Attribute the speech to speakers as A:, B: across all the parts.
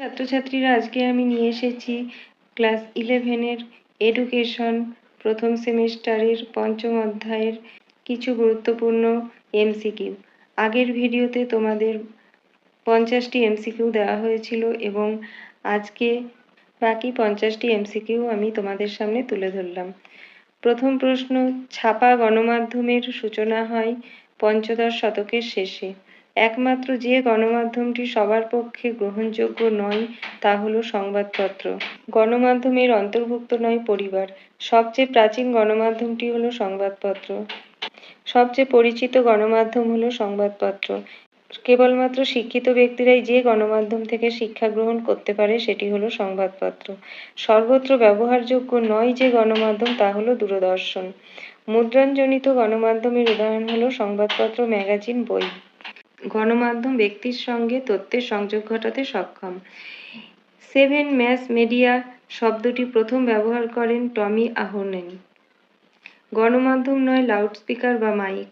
A: ছাত্রছাত্রীরা আজকে আমি নিয়ে এসেছি ক্লাস ইলেভেনের এডুকেশন প্রথম সেমিস্টারের পঞ্চম অধ্যায়ের কিছু গুরুত্বপূর্ণ এমসিকিউ আগের ভিডিওতে তোমাদের পঞ্চাশটি এমসিকিউ দেওয়া হয়েছিল এবং আজকে বাকি পঞ্চাশটি এমসিকিউ আমি তোমাদের সামনে তুলে ধরলাম প্রথম প্রশ্ন ছাপা গণমাধ্যমের সূচনা হয় পঞ্চদশ শতকের শেষে একমাত্র যে গণমাধ্যমটি সবার পক্ষে গ্রহণযোগ্য নয় তা হলো সংবাদপত্র গণমাধ্যমের অন্তর্ভুক্ত নয় পরিবার সবচেয়ে প্রাচীন গণমাধ্যমটি হলো সংবাদপত্র সবচেয়ে পরিচিত গণমাধ্যম হলো সংবাদপত্র কেবলমাত্র শিক্ষিত ব্যক্তিরাই যে গণমাধ্যম থেকে শিক্ষা গ্রহণ করতে পারে সেটি হলো সংবাদপত্র সর্বত্র ব্যবহারযোগ্য নয় যে গণমাধ্যম তা হলো দূরদর্শন মুদ্রণজনিত গণমাধ্যমের উদাহরণ হলো সংবাদপত্র ম্যাগাজিন বই গণমাধ্যম ব্যক্তির সঙ্গে তথ্যের সংযোগ ঘটাতে সক্ষম সেভেন ম্যাস মিডিয়া শব্দটি প্রথম ব্যবহার করেন টমি আহোনেন গণমাধ্যম নয় লাউডস্পিকার বা মাইক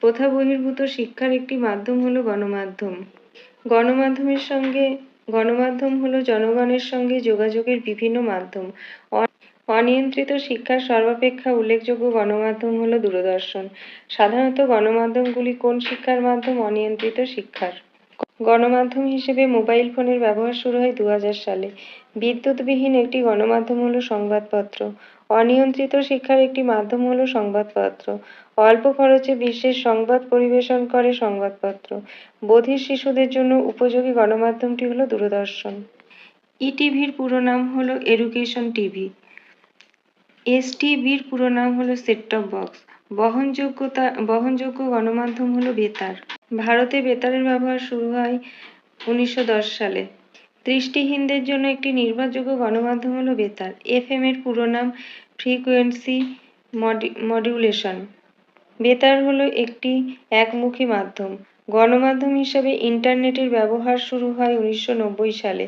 A: প্রথা বহির্ভূত শিক্ষার একটি মাধ্যম হলো গণমাধ্যম গণমাধ্যমের সঙ্গে গণমাধ্যম হলো জনগণের সঙ্গে যোগাযোগের বিভিন্ন মাধ্যম অনিয়ন্ত্রিত শিক্ষার সর্বাপেক্ষা উল্লেখযোগ্য গণমাধ্যম হলো দূরদর্শন। সাধারণত গণমাধ্যমগুলি কোন শিক্ষার মাধ্যম অনিয়ন্ত্রিত শিক্ষার। গণমাধ্যম হিসেবে মোবাইল ফোনের ব্যবহার শুরু হয় হাজার সালে। বিদ্যুৎবিহীন একটি গণমাধ্যম হলো সংবাদপত্র। অনিয়ন্ত্রিত শিক্ষার একটি মাধ্যম হলো সংবাদপত্র। অল্প খরচে বিশ্বের সংবাদ পরিবেশন করে সংবাদপত্র। বধির শিশুদের জন্য উপযোগী গণমাধ্যমটি হলো দূরদর্শন। ই টিভির পুরো নাম হলো এডুকেশন টিভি। এসটিভির পুরো নাম হলো সেটটপ বক্স বহনযোগ্যতা বহনযোগ্য গণমাধ্যম হলো বেতার ভারতে বেতারের ব্যবহার শুরু হয় উনিশশো সালে দৃষ্টিহীনদের জন্য একটি নির্ভরযোগ্য গণমাধ্যম হলো বেতার এফ এম এর পুরো নাম মডি মডিউলেশন বেতার হলো একটি একমুখী মাধ্যম গণমাধ্যম হিসাবে ইন্টারনেটের ব্যবহার শুরু হয় উনিশশো সালে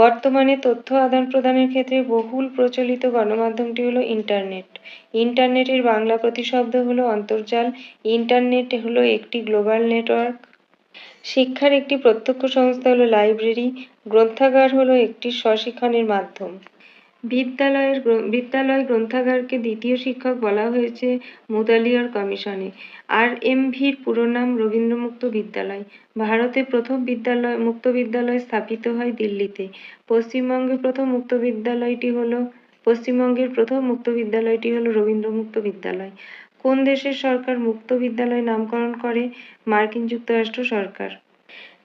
A: বর্তমানে তথ্য আদান প্রদানের ক্ষেত্রে বহুল প্রচলিত গণমাধ্যমটি হলো ইন্টারনেট ইন্টারনেটের বাংলা প্রতিশব্দ হলো অন্তর্জাল ইন্টারনেট হলো একটি গ্লোবাল নেটওয়ার্ক শিক্ষার একটি প্রত্যক্ষ সংস্থা হলো লাইব্রেরি গ্রন্থাগার হলো একটি স্বশিক্ষণের মাধ্যম বিদ্যালয়ের বিদ্যালয় গ্রন্থাগারকে দ্বিতীয় শিক্ষক বলা হয়েছে মুদালিয়ার কমিশনে আর এম ভির পুরো নাম রবীন্দ্র মুক্ত বিদ্যালয় ভারতে প্রথম বিদ্যালয় মুক্ত বিদ্যালয় স্থাপিত হয় দিল্লিতে পশ্চিমবঙ্গে প্রথম মুক্ত বিদ্যালয়টি হলো পশ্চিমবঙ্গের প্রথম মুক্ত বিদ্যালয়টি হলো রবীন্দ্র মুক্ত বিদ্যালয় কোন দেশের সরকার মুক্ত বিদ্যালয় নামকরণ করে মার্কিন যুক্তরাষ্ট্র সরকার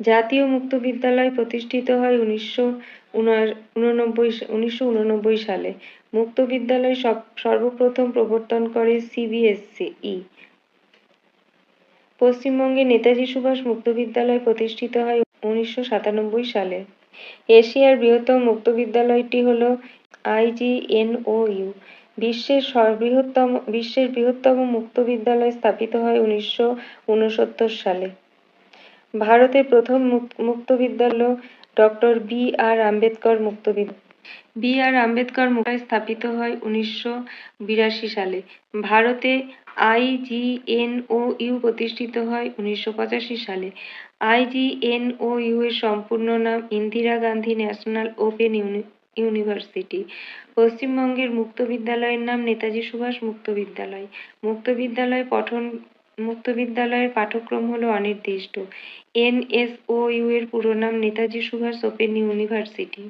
A: জাতীয় মুক্ত বিদ্যালয় প্রতিষ্ঠিত হয় উনিশশো উননব্বই উনিশশো উননব্বই সালে। মুক্ত বিদ্যালয় সব সর্বপ্রথম প্রবর্তন করে CBSE পশ্চিমবঙ্গে নেতাজি সুভাষ মুক্ত বিদ্যালয় প্রতিষ্ঠিত হয় উনিশশো সাতানব্বই সালে। এশিয়ার বৃহত্তম মুক্ত বিদ্যালয়টি হল IGNOU বিশ্বের সর্ববৃহত্তম বিশ্বের বৃহত্তম মুক্ত বিদ্যালয় স্থাপিত হয় উনিশশো ঊনসত্তর সালে। ভারতের প্রথম মুক্ত বিদ্যালয় ডক্টর বি আর আম্বেদকর মুক্ত বিদ্যালয় বি আর আম্বেদকর মুক্তায় স্থাপিত হয় উনিশশো বিরাশি সালে। ভারতে I G N O U প্রতিষ্ঠিত হয় উনিশশো পঁচাশি সালে। I G N O U এর সম্পূর্ণ নাম Indira Gandhi national open uni university. পশ্চিমবঙ্গের মুক্ত বিদ্যালয়ের নাম নেতাজি সুভাষ মুক্ত বিদ্যালয়। মুক্ত বিদ্যালয় পঠন মুক্ত বিদ্যালয়ের পাঠক্রম হলো অনির্দিষ্ট এনএসওইউ এর পুরো নাম নেতাজি সুভাষ ওপেন ইউনিভার্সিটি